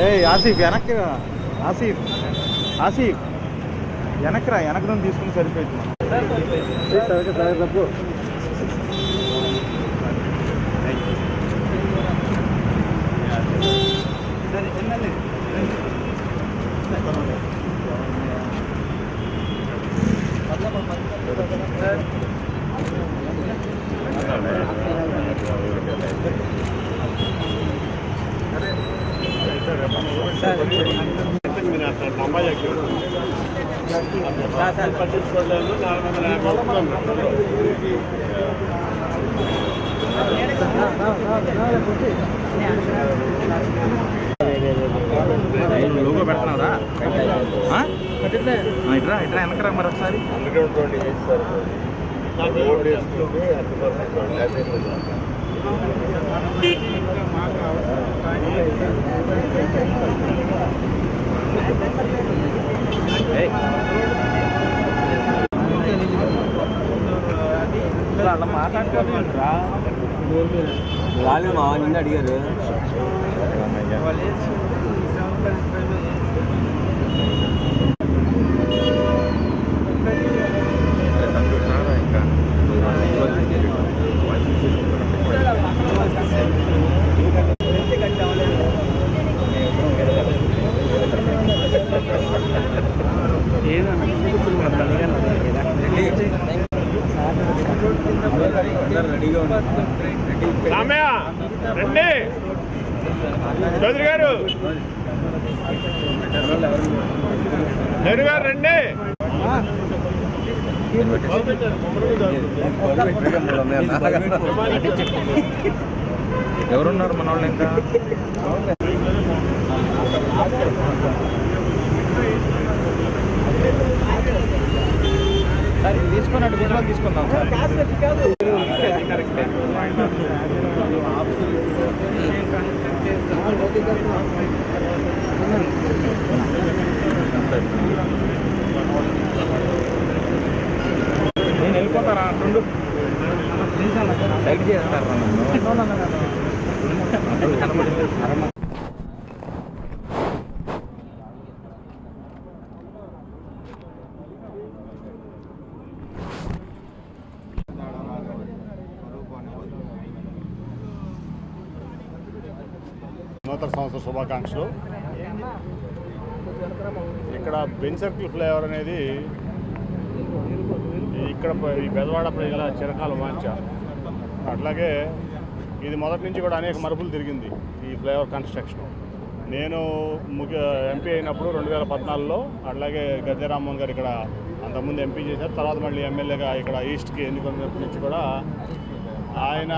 ఏ ఆసిఫ్ వెనక్కి. ఆసిఫ్ ఆసిఫ్. వెనక్కి రా వెనక్కి నుండి తీసుకుని సరిపోయింది. తప్పు. లోగో పెడుతున్నారా ఆ? ఆ, ఇట్రా ఇట్రా వెనకరా మరి ఒకసారి ఏయ్. అలా మా నిన్న అడిగారు రెడీగా ఉన్నారు రామయ్య రండి చౌదరి గారు చౌదరి గారు రండి ఎవరున్నారు మన వాళ్ళు ఇంకా? సార్ తీసుకున్నట్టు గుంటలో తీసుకుందాం సార్. కరెక్ట్ వెళ్ళిపోతారా రెండు సైడ్ చేస్తారా నూతన సంవత్సర శుభాకాంక్షలు. ఇక్కడ బెన్ సర్కిల్ ఫ్లేవర్ అనేది ఇక్కడ ఈ బెదవాడ ప్రజల చిరకాల వాంఛ. అట్లాగే ఇది మొదటి నుంచి కూడా అనేక మరుపులు తిరిగింది ఈ ఫ్లైఓవర్ కన్స్ట్రక్షన్. నేను ముఖ్య ఎంపీ అయినప్పుడు రెండు వేల పద్నాలుగులో అట్లాగే గద్దె రామ్మోహన్ గారు ఇక్కడ అంతకుముందు ఎంపీ చేశారు. తర్వాత మళ్ళీ ఎమ్మెల్యేగా ఇక్కడ ఈస్ట్కి ఎన్నుకున్నప్పటి నుంచి కూడా ఆయన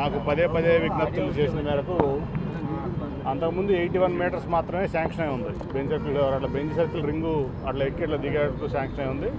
నాకు పదే పదే విజ్ఞప్తులు చేసిన మేరకు అంతకుముందు ఎయిటీ వన్ మీటర్స్ మాత్రమే శాంక్షన్ అయి ఉంది. బెంచ్ సర్కిల్ అట్లా బెంచ్ సర్కిల్ రింగు అట్లా ఎక్కి ఇట్లా దిగేటట్టు శాంక్షన్ అయి ఉంది.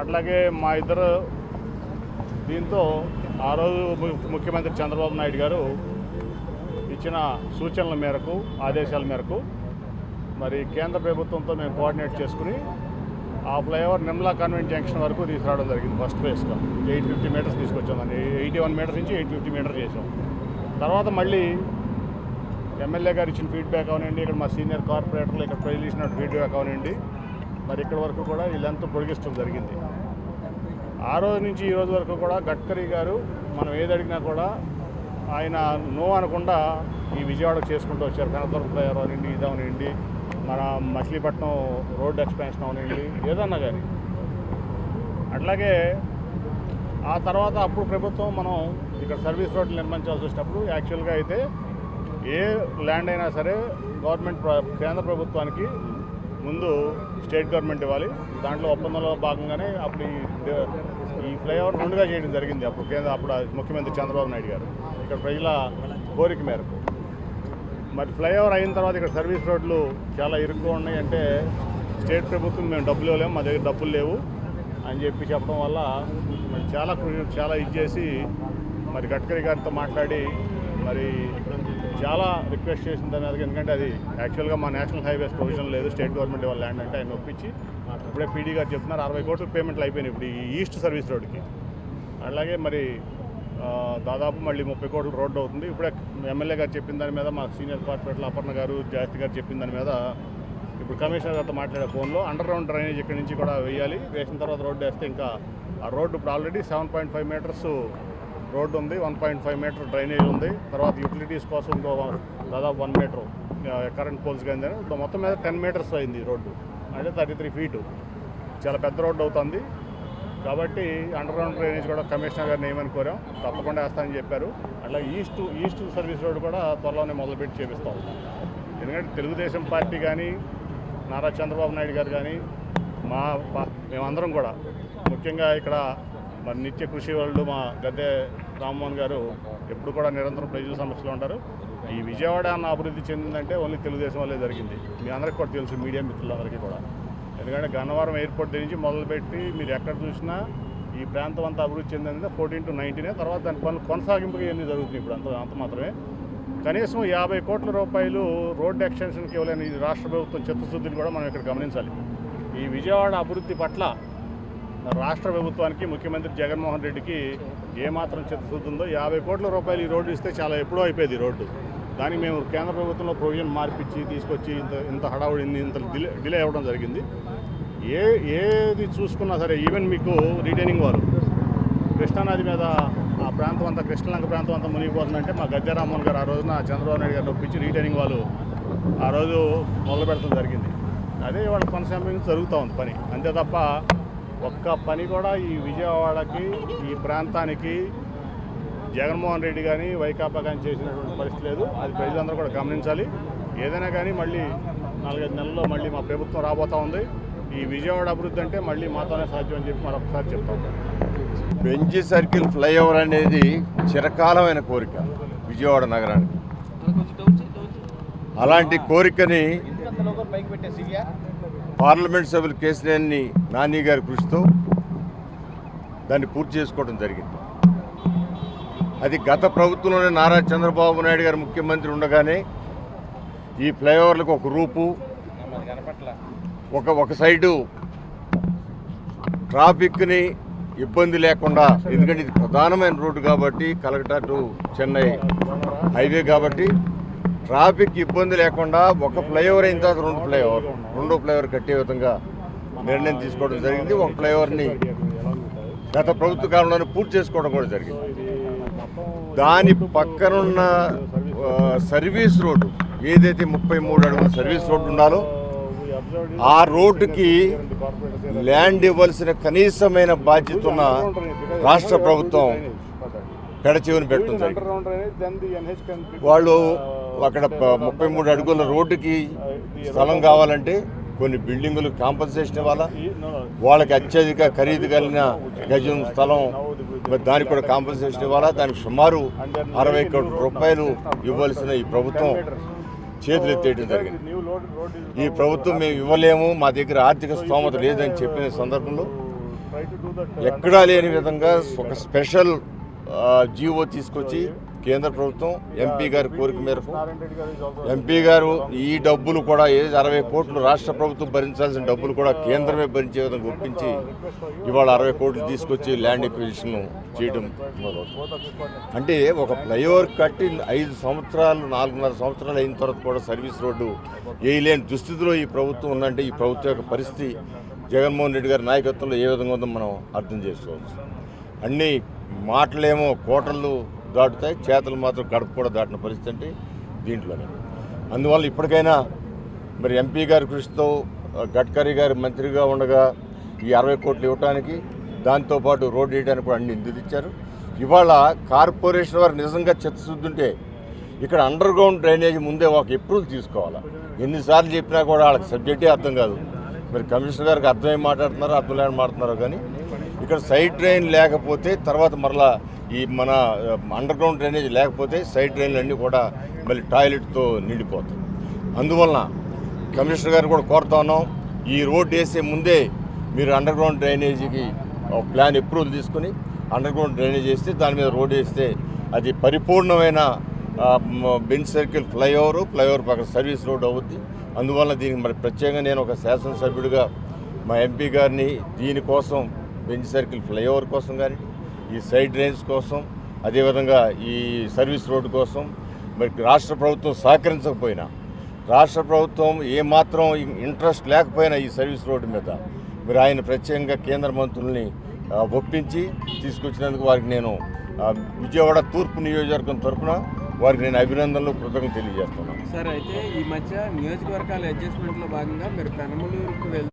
అట్లాగే మా ఇద్దరు దీంతో ఆ రోజు ముఖ్యమంత్రి చంద్రబాబు నాయుడు గారు ఇచ్చిన సూచనల మేరకు ఆదేశాల మేరకు మరి కేంద్ర ప్రభుత్వంతో మేము కోఆర్డినేట్ చేసుకుని ఆ ఫ్లైఓవర్ నిమ్లా కాన్వెంట్ జంక్షన్ వరకు తీసుకురావడం జరిగింది ఫస్ట్ ఫేజ్గా. ఎయిట్ ఫిఫ్టీ మీటర్స్ తీసుకొచ్చాం దాన్ని. ఎయిటీ వన్ మీటర్స్ నుంచి ఎయిట్ ఫిఫ్టీ మీటర్ చేసాం. తర్వాత మళ్ళీ ఎమ్మెల్యే గారు ఇచ్చిన ఫీడ్బ్యాక్ అవనండి ఇక్కడ మా సీనియర్ కార్పొరేటర్లు ఇక్కడ ప్రజలు ఇచ్చిన ఫీడ్బ్యాక్ అవనండి మరి ఇక్కడ వరకు కూడా వీళ్ళంతా లెంత్ పొడిగించడం జరిగింది. ఆ రోజు నుంచి ఈ రోజు వరకు కూడా గడ్కరీ గారు మనం ఏది అడిగినా కూడా ఆయన నో అనకుండా ఈ విజయవాడకు చేసుకుంటూ వచ్చారు. కనకదుర్గ ఫ్లైఓవర్ అవనండి ఇది అవనండి మన మచిలీపట్నం రోడ్ ఎక్స్పాన్షన్ అవనండి ఏదన్నా కానీ అట్లాగే ఆ తర్వాత అప్పుడు ప్రభుత్వం మనం ఇక్కడ సర్వీస్ రోడ్లు నిర్మించాల్సి వచ్చినప్పుడు యాక్చువల్గా అయితే ఏ ల్యాండ్ అయినా సరే గవర్నమెంట్ కేంద్ర ప్రభుత్వానికి ముందు స్టేట్ గవర్నమెంట్ ఇవ్వాలి. దాంట్లో ఒప్పందంలో భాగంగానే అప్పుడు ఈ ఫ్లైఓవర్ రెండుగా చేయడం జరిగింది అప్పుడు కేంద్ర అప్పుడు ముఖ్యమంత్రి చంద్రబాబు నాయుడు గారు. ఇక్కడ ప్రజల కోరిక మేరకు. మరి ఫ్లైఓవర్ అయిన తర్వాత ఇక్కడ సర్వీస్ రోడ్లు చాలా ఇరుగ్గా ఉన్నాయి అంటే స్టేట్ ప్రభుత్వం మేము డబ్బులు ఇవ్వలేము మా దగ్గర డబ్బులు లేవు అని చెప్పి చెప్పడం వల్ల మరి చాలా చాలా ఇది చేసి మరి గడ్కరీ గారితో మాట్లాడి మరి చాలా రిక్వెస్ట్ చేసిన తర్వాత ఎందుకంటే అది యాక్చువల్గా మా నేషనల్ హైవేస్ ప్రొవిజన్ లేదు. స్టేట్ గవర్నమెంట్ వాళ్ళ ల్యాండ్ అంటే ఆయన ఒప్పించి ఇప్పుడే పీడీ గారు చెప్తున్నారు అరవై కోట్లు పేమెంట్లు అయిపోయినాయి ఇప్పుడు ఈ ఈస్ట్ సర్వీస్ రోడ్కి అలాగే మరి దాదాపు మళ్ళీ ముప్పై కోట్ల రోడ్డు అవుతుంది. ఇప్పుడే ఎమ్మెల్యే గారు చెప్పిన దాని మీద మా సీనియర్ కార్పొరేటర్ అపర్ణ గారు జాస్తి గారు చెప్పిన దాని మీద ఇప్పుడు కమిషనర్ గారితో మాట్లాడే ఫోన్లో అండర్ గ్రౌండ్ డ్రైనేజ్ ఇక్కడి నుంచి కూడా వేయాలి. వేసిన తర్వాత రోడ్డు వేస్తే ఇంకా ఆ రోడ్డు ఇప్పుడు already seven point five meters road ఉంది one point five meter drainage ఉంది. తర్వాత యూటిలిటీస్ కోసం ఇంకో దాదాపు వన్ మీటర్ కరెంట్ పోల్స్ కానీ మొత్తం మీద టెన్ మీటర్స్ అయింది రోడ్డు. అంటే థర్టీ త్రీ ఫీటు చాలా పెద్ద రోడ్డు అవుతుంది. కాబట్టి అండర్గ్రౌండ్ డ్రైనేజ్ కూడా కమిషనర్ గారిని ఏమని కోరాం తప్పకుండా వేస్తామని చెప్పారు. అట్లా ఈస్ట్ ఈస్ట్ సర్వీస్ రోడ్ కూడా త్వరలోనే మొదలుపెట్టి చేపిస్తాం. ఎందుకంటే తెలుగుదేశం పార్టీ కానీ నారా చంద్రబాబు నాయుడు గారు కానీ మా మేమందరం కూడా ముఖ్యంగా ఇక్కడ మరి నిత్య కృషి వాళ్ళు మా గద్దె రామ్మోహన్ గారు ఎప్పుడు కూడా నిరంతరం ప్రజల సమస్యలు ఉంటారు. ఈ విజయవాడ అన్న అభివృద్ధి చెందిందంటే ఓన్లీ తెలుగుదేశం వల్లే జరిగింది. మీ అందరికీ కూడా తెలుసు మీడియా మిత్రులందరికీ కూడా. ఎందుకంటే గన్నవరం ఎయిర్పోర్ట్ దగ్గర నుంచి మొదలుపెట్టి మీరు ఎక్కడ చూసినా ఈ ప్రాంతం అంతా అభివృద్ధి చెందింది ఫోర్టీన్ టు నైన్టీనే తర్వాత దాని పనులు కొనసాగింపుగా ఇవన్నీ జరుగుతున్నాయి ఇప్పుడు అంత అంత మాత్రమే. కనీసం యాభై కోట్ల రూపాయలు రోడ్డు ఎక్స్టెన్షన్కి ఇవ్వలేని ఈ రాష్ట్ర ప్రభుత్వం చిత్తశుద్ధిని కూడా మనం ఇక్కడ గమనించాలి. ఈ విజయవాడ అభివృద్ధి పట్ల రాష్ట్ర ప్రభుత్వానికి ముఖ్యమంత్రి జగన్మోహన్ రెడ్డికి ఏమాత్రం చిత్తశుద్ధి ఉందో యాభై కోట్ల రూపాయలు ఈ రోడ్డు ఇస్తే చాలా ఎప్పుడో అయిపోయింది ఈ రోడ్డు. దానికి మేము కేంద్ర ప్రభుత్వంలో ప్రొవిజన్ మార్పిచ్చి తీసుకొచ్చి ఇంత ఇంత హడావుడి ఇంత డిలే డిలే అవ్వడం జరిగింది. ఏ ఏది చూసుకున్నా సరే ఈవెన్ మీకు రిటైనింగ్ వారు కృష్ణానది మీద ఆ ప్రాంతం అంతా కృష్ణలంక ప్రాంతం అంతా మునిగిపోతుందంటే మా గద్దెరామోహన్ గారు ఆ రోజున చంద్రబాబు నాయుడు గారు ఒప్పించి రిటైనింగ్ వాళ్ళు ఆ రోజు మొదలు పెడతాం జరిగింది. అదే వాళ్ళ కొనసాగింపు జరుగుతూ ఉంది పని. అంతే తప్ప ఒక్క పని కూడా ఈ విజయవాడకి ఈ ప్రాంతానికి జగన్మోహన్ రెడ్డి కానీ వైకాపా కానీ చేసినటువంటి పరిస్థితి లేదు. అది ప్రజలందరూ కూడా గమనించాలి. ఏదైనా కానీ మళ్ళీ నాలుగైదు నెలల్లో మళ్ళీ మా ప్రభుత్వం రాబోతా ఉంది. ఈ విజయవాడ అభివృద్ధి అంటే మళ్ళీ మాతోనే సాధ్యం అని చెప్పి మరొకసారి చెప్తాం బెంజి సర్కిల్ ఫ్లైఓవర్ అనేది చిరకాలమైన కోరిక విజయవాడ నగరానికి. అలాంటి కోరికని పార్లమెంట్ సభ్యులు కేసినేని నాని గారి కృషితో దాన్ని పూర్తి చేసుకోవడం జరిగింది. అది గత ప్రభుత్వంలోనే నారా చంద్రబాబు నాయుడు గారు ముఖ్యమంత్రి ఉండగానే ఈ ఫ్లైఓవర్లకు ఒక రూపు ఒక ఒక సైడు ట్రాఫిక్ని ఇబ్బంది లేకుండా ఎందుకంటే ఇది ప్రధానమైన రోడ్డు కాబట్టి కలకటా టు చెన్నై హైవే కాబట్టి ట్రాఫిక్ ఇబ్బంది లేకుండా ఒక ఫ్లైఓవర్ అయిన తర్వాత రెండు ఫ్లైఓవర్ రెండో ఫ్లైఓవర్ కట్టే విధంగా నిర్ణయం తీసుకోవడం జరిగింది. ఒక ఫ్లైఓవర్ని గత ప్రభుత్వ కాలంలోనే పూర్తి చేసుకోవడం కూడా జరిగింది. దాని పక్కనున్న సర్వీస్ రోడ్డు ఏదైతే ముప్పై మూడు అడుగుల సర్వీస్ రోడ్డు ఉండాలో ఆ రోడ్డుకి ల్యాండ్ ఇవ్వాల్సిన కనీసమైన బాధ్యత ఉన్న రాష్ట్ర ప్రభుత్వం పెడచెవిని పెట్టుకుంటారు వాళ్ళు అక్కడ ముప్పై మూడు అడుగుల రోడ్డుకి స్థలం కావాలంటే కొన్ని బిల్డింగులు కాంపన్సేషన్ ఇవ్వాలా? వాళ్ళకి అత్యధిక ఖరీదు కలిగిన గజం స్థలం దానికి కూడా కాంపన్సేషన్ ఇవ్వాలా? దానికి సుమారు అరవై కోట్ల రూపాయలు ఇవ్వాల్సిన ఈ ప్రభుత్వం చేతులు ఎత్తేయడం జరిగింది. ఈ ప్రభుత్వం మేము ఇవ్వలేము మా దగ్గర ఆర్థిక స్తోమత లేదని చెప్పిన సందర్భంలో ఎక్కడా లేని విధంగా ఒక స్పెషల్ జీవో తీసుకొచ్చి కేంద్ర ప్రభుత్వం ఎంపీ గారి కోరిక మేరకు ఎంపీ గారు ఈ డబ్బులు కూడా ఏది అరవై కోట్లు రాష్ట్ర ప్రభుత్వం భరించాల్సిన డబ్బులు కూడా కేంద్రమే భరించే విధంగా ఒప్పించి ఇవాళ అరవై కోట్లు తీసుకొచ్చి ల్యాండ్ ఎక్విజిషన్ చేయడం అంటే ఒక ఫ్లైఓవర్ కట్టి ఐదు సంవత్సరాలు నాలుగున్నర సంవత్సరాలు అయిన తర్వాత కూడా సర్వీస్ రోడ్డు వేయలేని దుస్థితిలో ఈ ప్రభుత్వం ఉందంటే ఈ ప్రభుత్వం యొక్క పరిస్థితి జగన్మోహన్ రెడ్డి గారి నాయకత్వంలో ఏ విధంగా ఉందో మనం అర్థం చేసుకోవచ్చు. అన్ని మాటలేమో కోటలు దాటుతాయి చేతలు మాత్రం గడప కూడా దాటిన పరిస్థితి అంటే దీంట్లోనే. అందువల్ల ఇప్పటికైనా మరి ఎంపీ గారి కృషితో గడ్కరీ గారి మంత్రిగా ఉండగా ఈ అరవై కోట్లు ఇవ్వడానికి దాంతోపాటు రోడ్డు వేయడానికి కూడా అన్ని నిధులు ఇచ్చారు. ఇవాళ కార్పొరేషన్ వారు నిజంగా చిత్తశుద్ధుంటే ఇక్కడ అండర్ గ్రౌండ్ డ్రైనేజ్ ముందే ఒక అప్రూవల్ తీసుకోవాలా? ఎన్నిసార్లు చెప్పినా కూడా వాళ్ళకి సబ్జెక్టే అర్థం కాదు. మరి కమిషనర్ గారికి అర్థమై మాట్లాడుతున్నారో అర్థం లేని మాట్లాడుతున్నారో కానీ ఇక్కడ సైడ్ డ్రైన్ లేకపోతే తర్వాత మరలా ఈ మన అండర్ గ్రౌండ్ డ్రైనేజ్ లేకపోతే సైడ్ డ్రైన్లు అన్నీ కూడా మళ్ళీ టాయిలెట్తో నిండిపోతాయి. అందువలన కమిషనర్ గారిని కూడా కోరుతా ఉన్నాం ఈ రోడ్ వేసే ముందే మీరు అండర్ గ్రౌండ్ డ్రైనేజీకి ప్లాన్ అప్రూవల్ తీసుకుని అండర్ గ్రౌండ్ డ్రైనేజ్ వేస్తే దాని మీద రోడ్ వేస్తే అది పరిపూర్ణమైన బెంచ్ సర్కిల్ ఫ్లైఓవర్ ఫ్లైఓవర్ పక్కన సర్వీస్ రోడ్ అవుద్ది. అందువల్ల దీనికి మరి ప్రత్యేకంగా నేను ఒక శాసనసభ్యుడిగా మా ఎంపీ గారిని దీనికోసం బెంచ్ సర్కిల్ ఫ్లైఓవర్ కోసం కానీ ఈ సైడ్ డ్రైన్స్ కోసం అదేవిధంగా ఈ సర్వీస్ రోడ్డు కోసం మరి రాష్ట్ర ప్రభుత్వం సహకరించకపోయినా రాష్ట్ర ప్రభుత్వం ఏమాత్రం ఇంట్రెస్ట్ లేకపోయినా ఈ సర్వీస్ రోడ్డు మీద. మరి ఆయన ప్రత్యేకంగా కేంద్ర మంత్రుల్ని ఒప్పించి తీసుకొచ్చినందుకు వారికి నేను విజయవాడ తూర్పు నియోజకవర్గం తరఫున వారికి నేను అభినందనలు కృతజ్ఞత తెలియజేస్తున్నాను. సార్ అయితే ఈ మధ్య నియోజకవర్గాల అడ్జస్ట్మెంట్లో భాగంగా మీరు పెనమలూరుకు వెళ్తే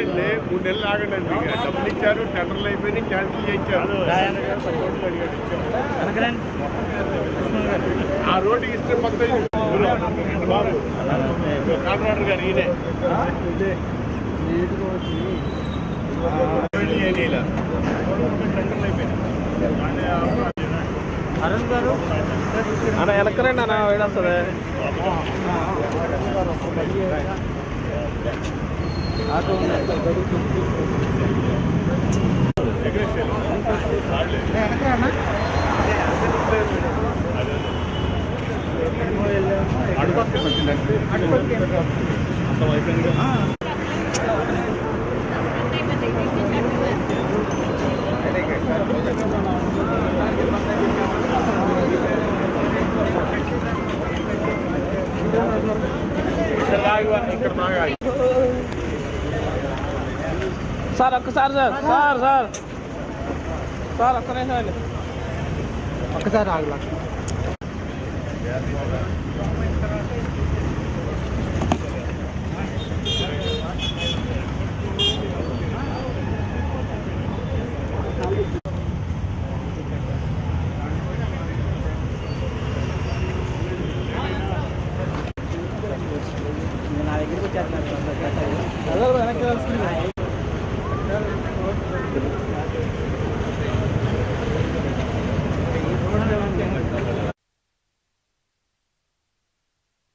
అండి మూడు నెలలు ఆగండి డబ్బులు ఇచ్చారు టెండర్లు అయిపోయి క్యాన్సిల్ చేయించారు ఆ రోడ్డుకి ఇస్తే మొత్తం బాబు కాంట్రాక్టర్ గారు ఈయనే. టెండర్లు అయిపోయినాయి. అన్న వెనకరండి అన్న వేడొస్తుంది ఇక్కడ లాగి ఇక్కడ బాగా ఆగి. సార్ ఒక్కసారి సార్ సార్ సార్. సార్ ఒక్క నిమిషం ఒక్కసారి ఆగలా వెనక్కి